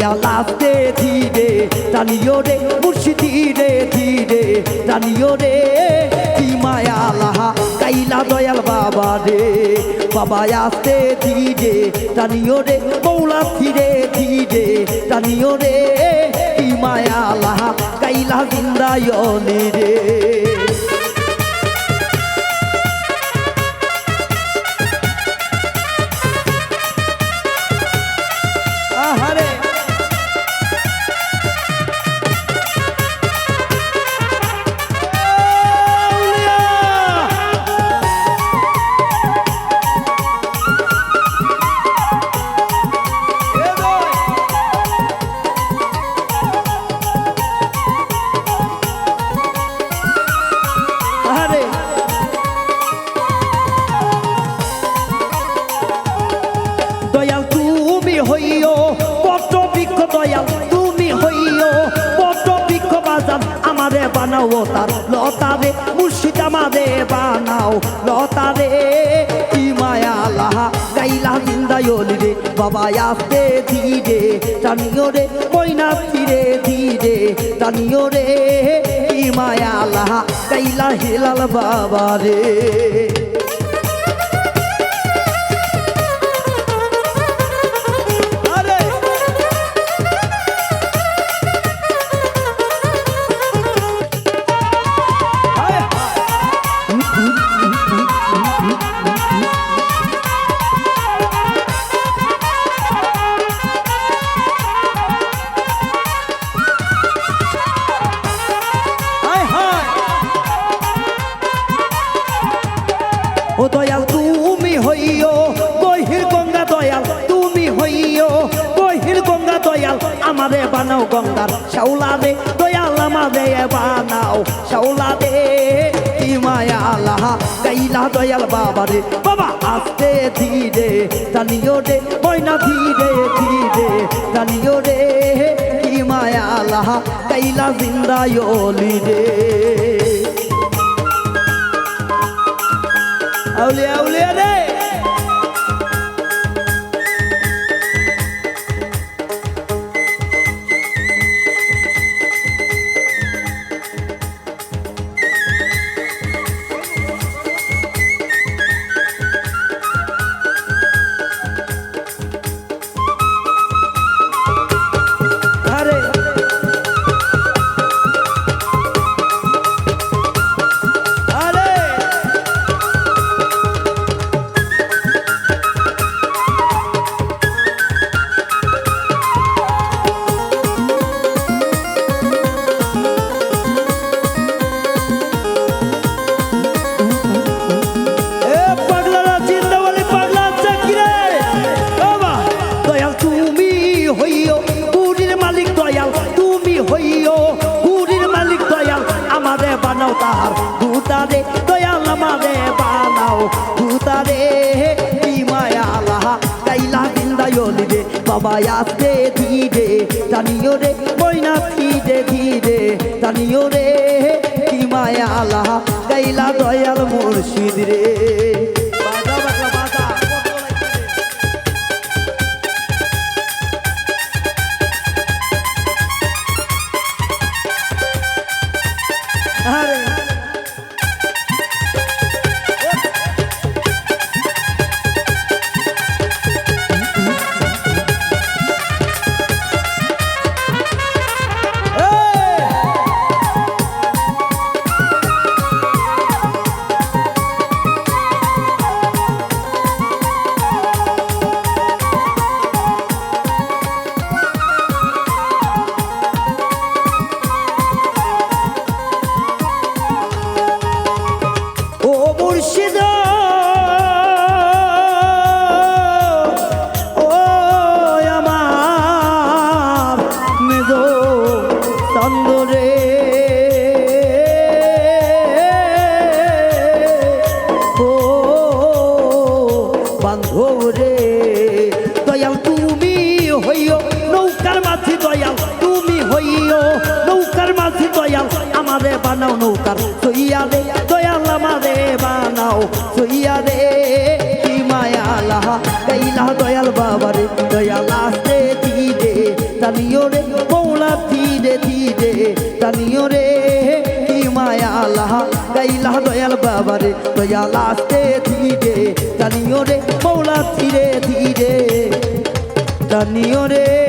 লাস্টে ধীরে টানিও রে মুর্শিদি রে ধীরে টানিও রে কি মায়া লাহা, কাইলা দয়াল বাবা রে। বাবা আসতে ধীরে টানিও রে মৌলা ধীরে ধীরে টানিও রে কি মায়া লাহা, কাইলা জিন্দায়নি রে। আমারে বানাও তার লতারে মুর্শিদ আমারে বানাও লতারে কি মায়া লাহা, গাইলা জিন্দায়লি রে, বাবা আসতে ধীরে টানিও রে কইনা ধীরে ধীরে টানিও রে। কি মায়া লাহা, গাইলা হেলাল বাবা রে। বানাও গঙ্গার শাওলা দে দয়াল আমারে বানাও শাওলা দে মায়া লাহা গাইলা দয়াল বাবা রে বাবা, আস্তে ধীরে টানিও রে, ময়না ধীরে ধীরে টানিও রে। কি মায়া লাহা গাইলা জিন্দায়লি রে। আউলিয়া আউলিয়া রে। বাবা আসতে ধীরে জানিও রে ময়না ধীরে ধীরে জানিও রে কি মায়া লাহা কাইলা দয়াল মুর্শিদ রে। আরে। চন্দরে ও বান্ধব রে, দয়াল তুমি হইও নৌকার মাঝি, দয়াল তুমি হইও নৌকার মাঝি, দয়াল আমারে বানাও নৌকার। সইয়া দে, দয়াল আমারে বানাও, সইয়া দে। কি মায়া লাহা কৈলা দয়াল বাবারে দয়াল আসতে ধীরে টানিও রে, মৌলা ধীরে ধীরে টানিও রে, কি মায়া লাহা, গাইলা দয়াল বাবারে দয়াল আসতে ধীরে টানিও রে, মৌলা ধীরে ধীরে টানিও রে।